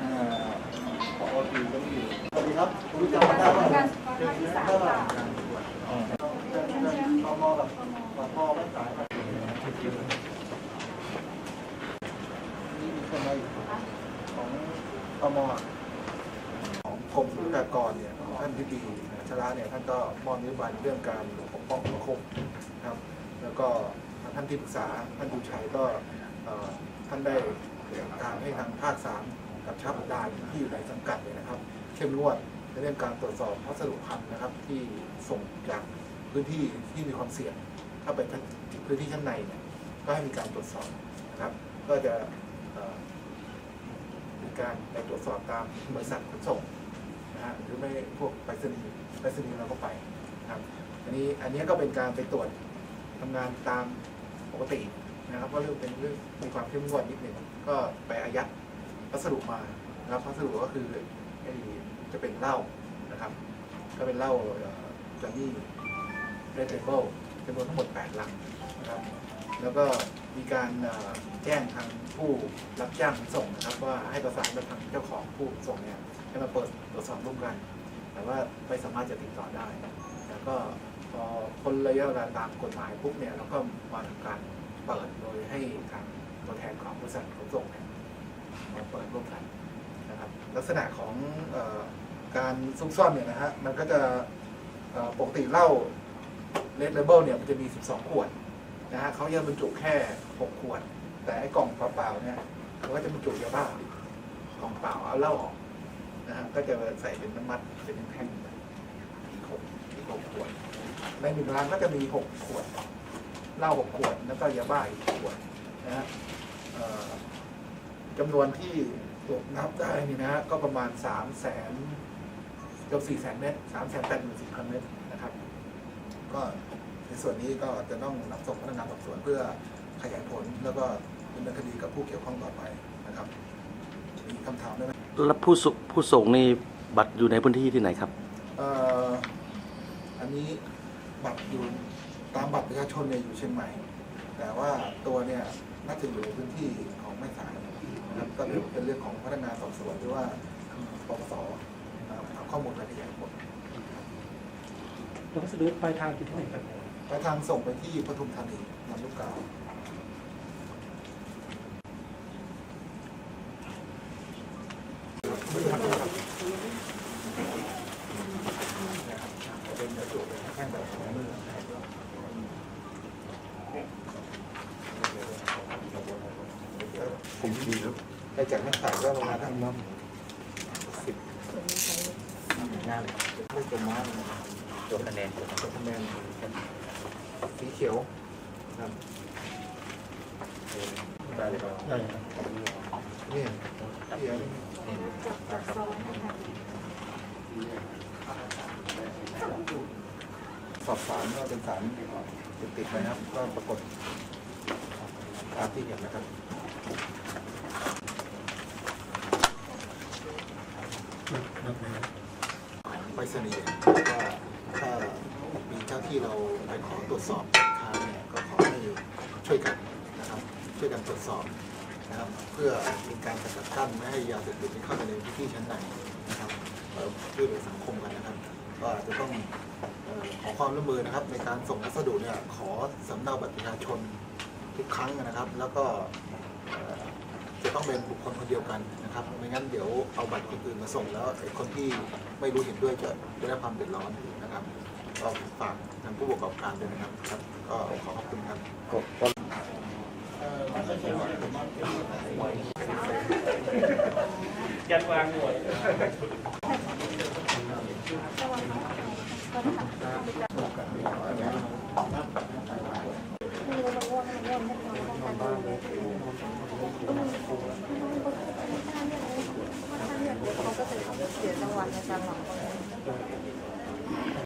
อ่าปกติก็มีอยู่สวัสดีครับคุณรู้จักกันได้ไหมการภาคที่สามค่ะตมกับปพไม่สายมานี่มีคนมาอีกของตมอ่ของกรมศุลกากรเนี่ยของท่านทิบดีชระเนี่ยท่านก็มอบนโยบายเรื่องการปกป้องสังคมนะครับ แล้วก็ท่านที่ปรึกษาท่านดูชัยก็ ท่านได้สั่งการให้ทางภาคสามกับชับดานที่อยู่ในสังกัดเนี่ยนะครับ เข้มงวดในเรื่องการตรวจสอบพัสดุพันธุ์นะครับ ที่ส่งจากพื้นที่ที่มีความเสี่ยงถ้าไปพื้นที่ชั้นในเนี่ยก็ให้มีการตรวจสอบนะครับ ก็จะมีการไปตรวจสอบตามบริษัทขนส่งนะฮะหรือไม่พวกไปรษณีย์ไปรษณีย์เราก็ไปนะครับ อันนี้อันนี้ก็เป็นการไปตรวจทำงานตามปกติ นะครับก็เรื่องเป็นเรื่องมีความเข้มงวดนิดหนึ่งก็ไปอายัดพัสดุมานะครับพัสดุก็คือไอ้จะเป็นเหล้านะครับ ก็เป็นเหล้าจอนนี่เรดเบิลจำนวนทั้งหมด8ลังนะครับ แล้วก็มีการแจ้งทางผู้รับจ้างส่งนะครับ ว่าให้ประสานกับทางเจ้าของผู้ส่งเนี่ยให้มาเปิดตรวจสอบร่วมกัน แต่ว่าไม่สามารถจะติดต่อได้ แล้วก็พอพ้นระยะเวลาตามกฎหมายปุ๊บเนี่ยเราก็มาทำการ เปิดโดยให้ทางตัวแทนของบริษัทขนส่งเนี่ยมาเปิดร่วมกันนะครับ ลักษณะของออการซุกซ่อนเนี่ยนะฮะมันก็จะปกติเหล้าเลดเลเบิลเนี่ยมันจะมี 12 ขวดนะฮะเขาจะบรรจุแค่ 6 ขวด แต่ไอ้กล่องเปล่าๆเนี่ยเขาก็จะบรรจุยาบ้ากล่องเปล่าเอาเหล้าออกนะฮะก็จะใส่เป็นน้ำมัดเป็นแท่งๆอีกหกอีกหกขวด ในหนึ่งร้านก็จะมีหกขวด เหล้าหกขวด แล้วก็ยาบ้าอีกขวดนะฮะเอ่อจำนวนที่ตรวจนับได้นี่นะฮะก็ประมาณสามแสนเกือบสี่แสนเมตรสามแสนแปดหมื่นสี่พันเมตรนะครับ ก็ในส่วนนี้ก็จะต้องนำส่งพนักงานสอบสวนเพื่อขยายผลแล้วก็ดำเนินคดีกับผู้เกี่ยวข้องต่อไปนะครับมีคำถามไหมแล้วผู้ส่งผู้ส่งนี่บัตรอยู่ในพื้นที่ที่ไหนครับเอ่ออันนี้บัตรอยู่ ตามบัตรประชาชนเนี่ยอยู่เชียงใหม่ แต่ว่าตัวเนี่ยน่าจะอยู่ในพื้นที่ของแม่สายนะครับก็เป็นเรื่องของพนักงานสอบสวนหรือว่าปปสนะครับเอาข้อมูลมาขยายผลแล้วพัสดุปลายทางอยู่ที่ไหนครับ ไปทางส่งไปที่ปทุมธานีลำลูกกาเป็นกระจุกเป็นแท่งแบบของมือ ผมดีแล้วไปจากแม่สายก็ประมาณทั้งน้ำสิบงานไม่จมม้าตัวคะแนนตัวคะแนนสีเขียวครับได้เลยครับได้นี่เขียวสอบสารว่าเป็นสารติดติดๆนะครับก็ปรากฏตามที่เห็นนะครับ ไปรษณีย์ถ้ามีเจ้าที่เราไปขอตรวจสอบค้าเนี่ยก็ขอให้ช่วยกันนะครับช่วยกันตรวจสอบนะครับเพื่อเป็นการสกัดกั้นไม่ให้ยาเสพติดเข้าไปในพื้นที่ชั้นในนะครับเอ่อช่วยเหลือสังคมกันนะครับก็อาจจะต้องขอความร่วมมือนะครับ ในการส่งพัสดุเนี่ยขอสำเนาบัตรประชาชนทุกครั้งนะครับ แล้วก็ จะต้องเป็นบุคคลคนเดียวกันนะครับไม่งั้นเดี๋ยวเอาบัตรคนอื่นมาส่งแล้วไอ้คนที่ไม่รู้เห็นด้วยจะจะได้ความเดือดร้อนนะครับก็ฝากทางผู้ประกอบการด้วยนะครับครับ ก็ขอขอบคุณครับยันวางหน่วยเจะหลับ